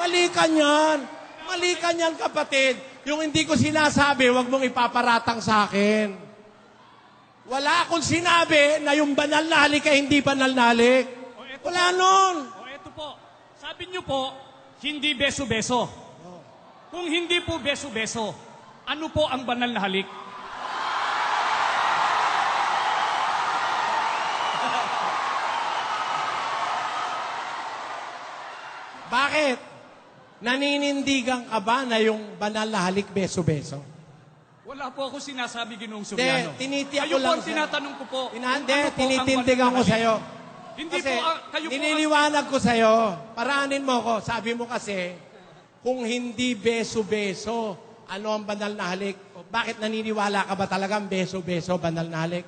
Mali ka niyan. Mali ka niyan, kapatid. Yung hindi ko sinasabi, wag mong ipaparatang sa akin. Wala akong sinabi na yung banal na halik ay hindi banal na halik. Wala nun. O eto po, sabi niyo po, hindi beso-beso. Kung hindi po beso-beso, ano po ang banal na halik? Bakit? Naninindigan ka ba na yung banal na halik beso-beso? Wala po ako sinasabi ginoong Hindi, Soriano. tinitiyak Kayo ko lang po ang sa'yo. tinatanong ko po. Hindi, ano po ang tinitindigan ko sa'yo. Hindi Kasi po, ah, kayo po ang... niniliwanag ko sa'yo. Paraanin mo ko. Sabi mo kasi, kung hindi beso-beso, ano ang banal na halik? O, Bakit naniniwala ka ba talagang beso-beso, banal na halik?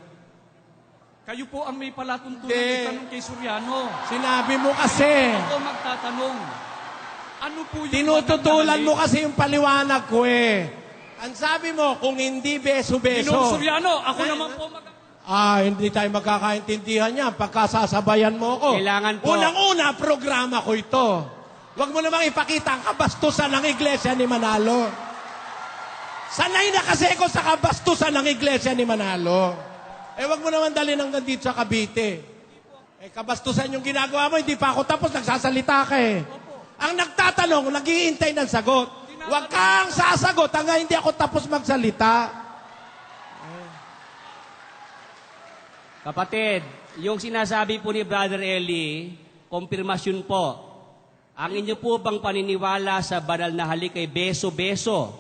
Kayo po ang may palatuntunan Hindi. itanong kay Soriano. Sinabi mo kasi. Ako magtatanong. Ano po yung Tinututulan mo kasi yung paliwanag ko eh. Ang sabi mo, kung hindi beso-beso. Soriano, ako naman po mag... Ah, hindi tayo magkakaintindihan niya pagkasasabayan mo ko. Kailangan po. Unang-una, programa ko ito. Huwag mo namang ipakita ang kabastusan ng iglesia ni Manalo. Sanay na kasi ako sa kabastusan ng iglesia ni Manalo. Eh, wag mo naman dalhin hanggang dito sa Cavite. Eh, kabastusan yung ginagawa mo, hindi pa ako tapos, nagsasalita ka eh. Ang nagtatanong, naghihintay ng sagot. Huwag kang sasagot hanggang hindi ako tapos magsalita. Kapatid, yung sinasabi po ni Brother Eli, konfirmasyon po. Ang inyo po bang paniniwala sa banal na halik ay beso-beso?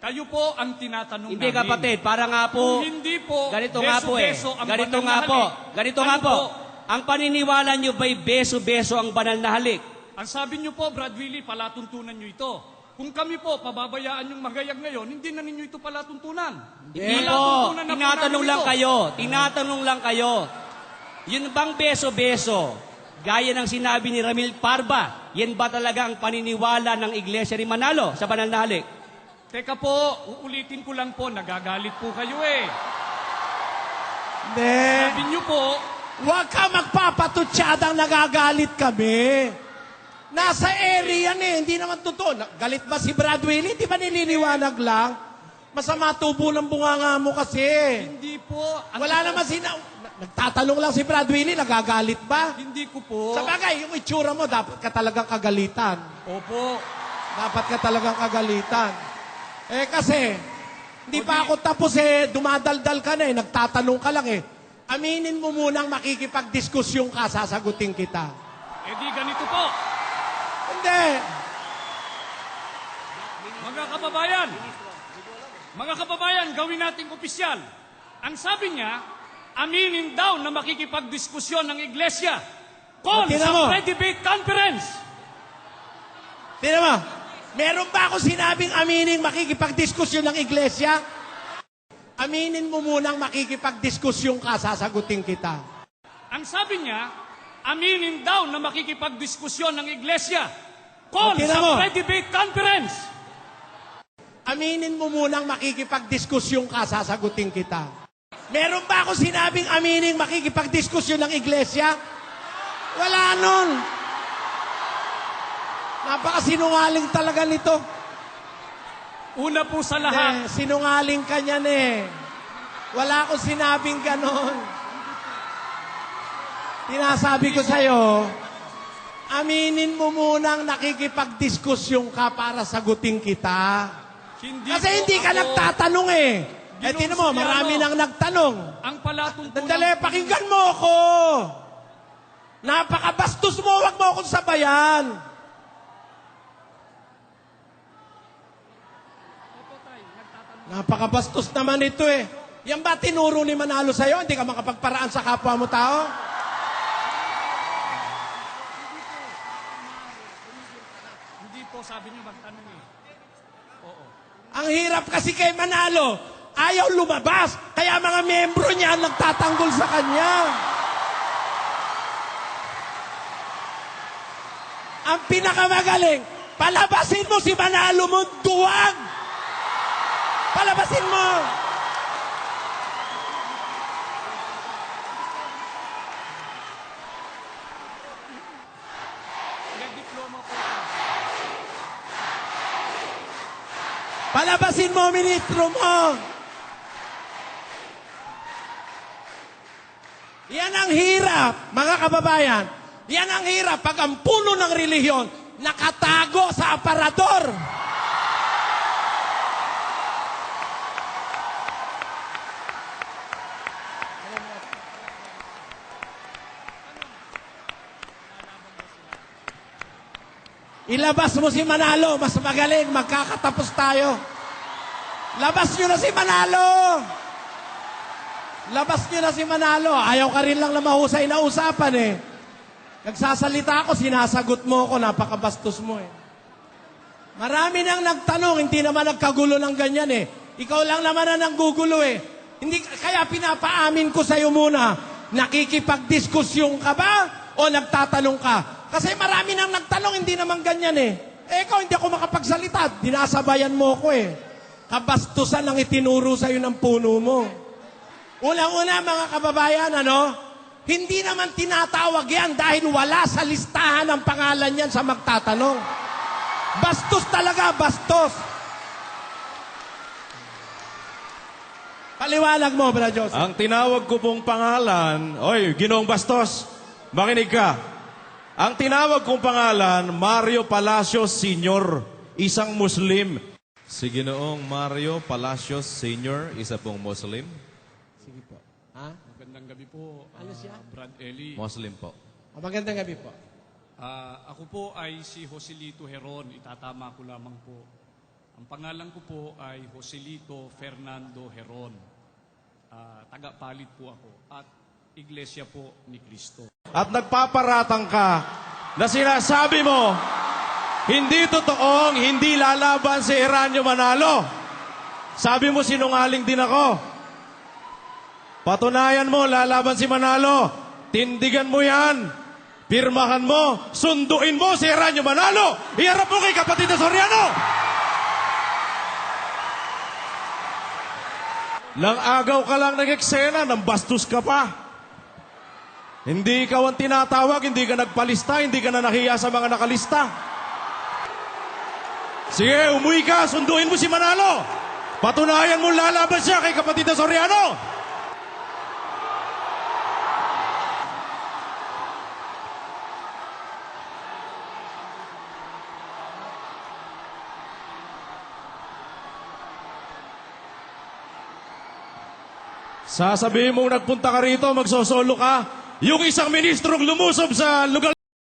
Kayo po ang tinatanong Hindi namin. kapatid, para nga po, Kung hindi po, ganito nga po eh. beso-beso ang Ganito banal nga na po, halik, ganito ano nga po. Ang paniniwala nyo ba'y beso-beso ang banal na halik? Ang sabi niyo po, Brad Willie, palatuntunan niyo ito. Kung kami po, pababayaan yung magayag ngayon, hindi na ninyo ito palatuntunan. Hindi po. Palatuntunan na po Tinatanong lang ito. kayo. Tinatanong lang kayo. Yun bang beso-beso? Gaya ng sinabi ni Ramil Parba, yan ba talaga ang paniniwala ng Iglesia ni Manalo sa banal na halik? Teka po, uulitin ko lang po, nagagalit po kayo eh. Hindi. Sabi niyo po, Huwag ka magpapatutsyadang nagagalit kami. Nasa area eh, hindi naman totoo. Galit ba si Brad Willie? Di ba nililiwanag lang? Masama tubo ng bunganga mo kasi. hindi po. ang- Wala naman sina... na- Nagtatanong lang si Brad Willie, nagagalit ba? Hindi ko po. Sa bagay, yung itsura mo, dapat ka talagang kagalitan. Opo. Dapat ka talagang kagalitan. Eh kasi, hindi pa ako tapos eh, dumadaldal ka na eh, nagtatanong ka lang eh. Aminin mo munang makikipagdiskusyon ka, sasagutin kita. Eh di ganito po. Hindi. Mga kababayan, mga kababayan, gawin nating opisyal. Ang sabi niya, aminin daw na makikipagdiskusyon ng iglesia. Call tingnan sa mo. pre-debate conference. Tingnan mo, meron ba ako sinabing aminin makikipagdiskusyon ng iglesia? Aminin mo munang makikipagdiskusyon ka, sasagutin kita. Ang sabi niya, aminin daw na makikipagdiskusyon ng iglesia. Call O, tingnan sa pre-debate conference. Aminin mo munang makikipagdiskusyon ka, sasagutin kita. Meron ba ako sinabing aminin makikipagdiskusyon ng iglesia? Wala nun. Napakasinungaling talaga nito. Una po sa lahat, Eh, sinungaling ka niyan eh. Wala akong sinabing ganon. Tinasabi ko sa'yo, aminin mo munang nakikipagdiskusyon ka para sagutin kita. hindi Kasi hindi ka ako- nagtatanong eh. Eh, tinan mo, marami nang nagtanong. Ang palatuntunan... Dandali, pakinggan mo ako. Napakabastos mo, wag mo akong sabayan. Napakabastos naman ito eh. Yan ba tinuro ni Manalo sa'yo? Hindi ka makapagparaan sa kapwa mo tao? Po, sabi niyo magtanong eh. Ang hirap kasi kay Manalo. Ayaw lumabas. Kaya mga membro niya ang nagtatanggol sa kanya. Ang pinakamagaling, palabasin mo si Manalo mo duwag. Palabasin mo. Diploma po. ako. Palabasin mo, ministro mo! Yan ang hirap, mga kababayan. Yan ang hirap pag ang puno ng relihiyon nakatago sa aparador. Ilabas mo si Manalo, mas magaling, magkakatapos tayo. Labas nyo na si Manalo! Labas nyo na si Manalo. Ayaw ka rin lang na mahusay na usapan eh. Nagsasalita ako, sinasagot mo ako, napakabastos mo eh. Marami nang nagtanong, hindi naman nagkagulo ng ganyan eh. Ikaw lang naman ang nanggugulo eh. Hindi, kaya pinapaamin ko sa'yo muna, nakikipagdiskusyon ka ba o nagtatanong ka? Kasi marami nang nagtanong, hindi naman ganyan eh. Eh ikaw, hindi ako makapagsalita. Dinasabayan mo ko eh. Kabastusan ang itinuro sa'yo ng puno mo. Unang-una mga kababayan, ano? Hindi naman tinatawag yan dahil wala sa listahan ng pangalan yan sa magtatanong. Bastos talaga, bastos. Paliwanag mo, Bra Joseph. Ang tinawag ko pong pangalan, oy, Ginoong Bastos, makinig ka. Ang tinawag kong pangalan, Mario Palacios Sr., isang Muslim. Si Ginoong Mario Palacios Sr., isa pong Muslim. Sige po. Ha? Magandang gabi po, Ano siya? ah, Brad Eli. Muslim po. Ah, Magandang gabi po. Ah, ako po ay si Joselito Heron. Itatama ko lamang po. Ang pangalan ko po ay Joselito Fernando Heron. Ah, taga-palit po ako at iglesia po ni Kristo. At nagpaparatang ka na sinasabi mo, hindi totoong hindi lalaban si Eranio Manalo. Sabi mo sinungaling din ako. Patunayan mo, lalaban si Manalo. Tindigan mo yan. Pirmahan mo. Sunduin mo si Eranio Manalo. Iharap mo kay kapatid na Soriano. Lang agaw ka lang nag-eksena, nang bastos ka pa. Hindi ikaw ang tinatawag, hindi ka nagpalista, hindi ka na nahiya sa mga nakalista. Sige, umuwi ka, sunduin mo si Manalo. Patunayan mo lalaban siya kay kapatid na Soriano. Sasabihin mong nagpunta ka rito, magsosolo ka. Yung isang ministrong lumusob sa lugar